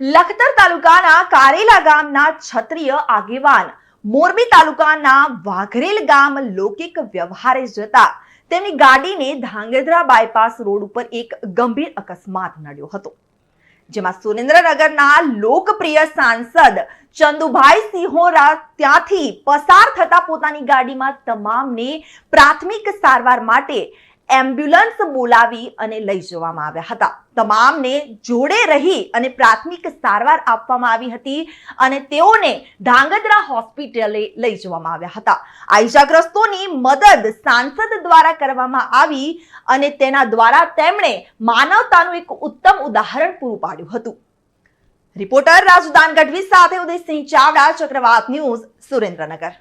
લખતર તાલુકાના કારેલા ગામના ક્ષત્રિય આગેવાન. મોરબી તાલુકાના વાઘરેલ ગામ લૌકિક વ્યવહારે જતા તેમની ગાડીને ધાંગધ્રા બાયપાસ રોડ ઉપર એક ગંભીર અકસ્માત નડ્યો હતો. જેમાં સુરેન્દ્રનગરના લોકપ્રિય સાંસદ ચંદુભાઈ સિંહોરા ત્યાંથી પસાર થતા પોતાની ગાડીમાં તમામને પ્રાથમિક સારવાર માટે એમ્બ્યુલન્સ બોલાવી અને લઈ જવામાં આવ્યા હતા. તમામને જોડે રહી અને પ્રાથમિક સારવાર આપવામાં આવી હતી અને તેઓને ધાંગધ્રા હોસ્પિટલે લઈ જવામાં આવ્યા હતા. આ ઈજાગ્રસ્તોની મદદ સાંસદ દ્વારા કરવામાં આવી અને તેના દ્વારા તેમણે માનવતાનું એક ઉત્તમ ઉદાહરણ પૂરું પાડ્યું હતું. રિપોર્ટર રાજુદાન ગઢવી સાથે ઉદયસિંહ ચાવડા, ચક્રવાત ન્યૂઝ સુરેન્દ્રનગર.